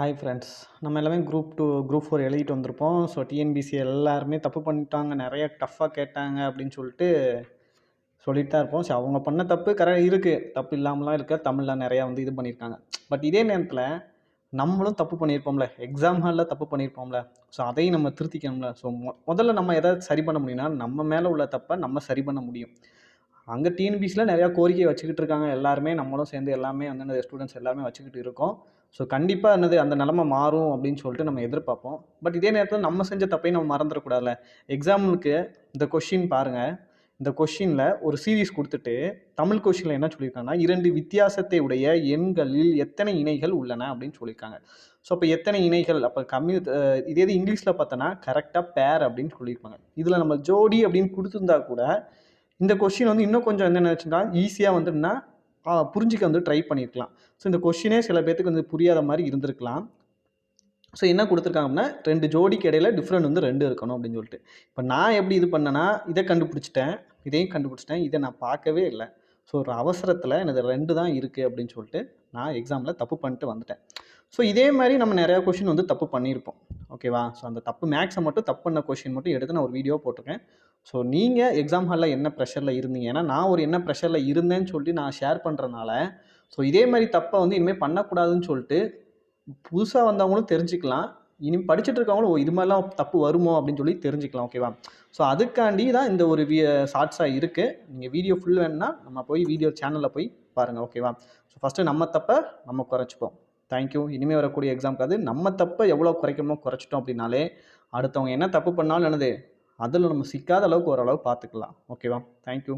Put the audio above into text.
Hi friends நம்ம எல்லாமே group two group four எழுதிட்டு வந்திருப்போம். ஸோ டிஎன்பிசி எல்லாருமே தப்பு பண்ணிட்டாங்க. நிறைய டஃப்பாக கேட்டாங்க அப்படின்னு சொல்லிட்டு சொல்லிட்டு தான் இருப்போம். ஸோ அவங்க பண்ண தப்பு கரெக்டாக இருக்குது தப்பு இல்லாமலாம் இருக்க. தமிழில் நிறையா வந்து இது பண்ணியிருக்காங்க. பட் இதே நேரத்தில் நம்மளும் தப்பு பண்ணியிருப்போம்ல. எக்ஸாம் ஹாலில் தப்பு பண்ணியிருப்போம்ல. ஸோ அதையும் நம்ம திருத்திக்கணும்ல. ஸோ மொ முதல்ல நம்ம எதாவது சரி பண்ண முடியும்னா நம்ம மேலே உள்ள தப்பை நம்ம சரி பண்ண முடியும். அங்கே டிஎன்பிசியில் நிறையா கோரிக்கை வச்சுக்கிட்டு இருக்காங்க. எல்லாருமே நம்மளும் சேர்ந்து எல்லாமே வந்து ஸ்டூடெண்ட்ஸ் எல்லாமே வச்சுக்கிட்டு இருக்கோம். ஸோ கண்டிப்பாக என்னது அந்த நிலமை மாறும் அப்படின்னு சொல்லிட்டு நம்ம எதிர்பார்ப்போம். பட் இதே நேரத்தில் நம்ம செஞ்ச தப்பையும் நம்ம மறந்துடக்கூடாதுல்ல எக்ஸாமுக்கு இந்த கொஷின் பாருங்கள் இந்த கொஷினில் ஒரு சீரீஸ் கொடுத்துட்டு தமிழ் கொஷினில் என்ன சொல்லியிருக்காங்கன்னா இரண்டு வித்தியாசத்தை உடைய எண்களில் எத்தனை இணைகள் உள்ளன அப்படின்னு சொல்லியிருக்காங்க. ஸோ அப்போ எத்தனை இணைகள்? அப்போ கம்மி இதே இது இங்கிலீஷில் பார்த்தோன்னா கரெக்டாக பேர் அப்படின்னு சொல்லியிருப்பாங்க. இதில் நம்ம ஜோடி அப்படின்னு கொடுத்துருந்தா கூட இந்த கொஷின் வந்து இன்னும் கொஞ்சம் என்ன நினச்சுன்னா ஈஸியாக வந்துன்னா புரிஞ்சிக்க வந்து ட்ரை பண்ணியிருக்கலாம் ஸோ இந்த கொஷினே சில பேர்த்துக்கு வந்து புரியாத மாதிரி இருந்திருக்கலாம். ஸோ என்ன கொடுத்துருக்காங்கன்னா ரெண்டு ஜோடிக்கு இடையில டிஃப்ரெண்ட் வந்து ரெண்டு இருக்கணும் அப்படின்னு சொல்லிட்டு. இப்போ நான் எப்படி இது பண்ணேன்னா இதை கண்டுபிடிச்சிட்டேன் இதையும் கண்டுபிடிச்சிட்டேன் இதை நான் பார்க்கவே இல்லை. ஸோ ஒரு அவசரத்தில் எனது ரெண்டு தான் இருக்குது அப்படின்னு சொல்லிட்டு நான் எக்ஸாமில் தப்பு பண்ணிட்டு வந்துட்டேன். ஸோ இதே மாதிரி நம்ம நிறையா கொஷின் வந்து தப்பு பண்ணியிருப்போம். ஓகேவா ஸோ அந்த தப்பு மேக்ஸை மட்டும் தப்பு பண்ண கொஷின் மட்டும் எடுத்து நான் ஒரு வீடியோ போட்டிருக்கேன். ஸோ நீங்கள் எக்ஸாம் ஹாலில் என்ன ப்ரெஷரில் இருந்தீங்க? ஏன்னா நான் ஒரு என்ன ப்ரெஷரில் இருந்தேன்னு சொல்லிட்டு நான் ஷேர் பண்ணுறதுனால ஸோ இதே மாதிரி தப்பை வந்து இனிமேல் பண்ணக்கூடாதுன்னு சொல்லிட்டு புதுசாக வந்தவங்களும் தெரிஞ்சுக்கலாம். இனி படிச்சுட்டு இருக்கவங்களும் ஓ இது மாதிரிலாம் தப்பு வருமோ? அப்படின்னு சொல்லி தெரிஞ்சுக்கலாம் ஓகேவா ஸோ அதுக்காண்டி தான் இந்த ஒரு வீ ஷார்ட்ஸாக இருக்குது நீங்கள் வீடியோ ஃபுல் வேணுன்னா நம்ம போய் வீடியோ சேனலில் போய் பாருங்கள் ஓகேவா ஸோ ஃபஸ்ட்டு நம்ம தப்பை நம்ம குறைச்சிப்போம். தேங்க்யூ இனிமேல் வரக்கூடிய எக்ஸாம்க்கு அது நம்ம தப்பை எவ்வளோ குறைக்கணுமோ குறைச்சிட்டோம் அப்படின்னாலே அடுத்தவங்க என்ன தப்பு பண்ணாலும் என்னது? அதில் நம்ம சிக்காத அளவுக்கு ஓரளவு பார்த்துக்கலாம் ஓகேவா தேங்க்யூ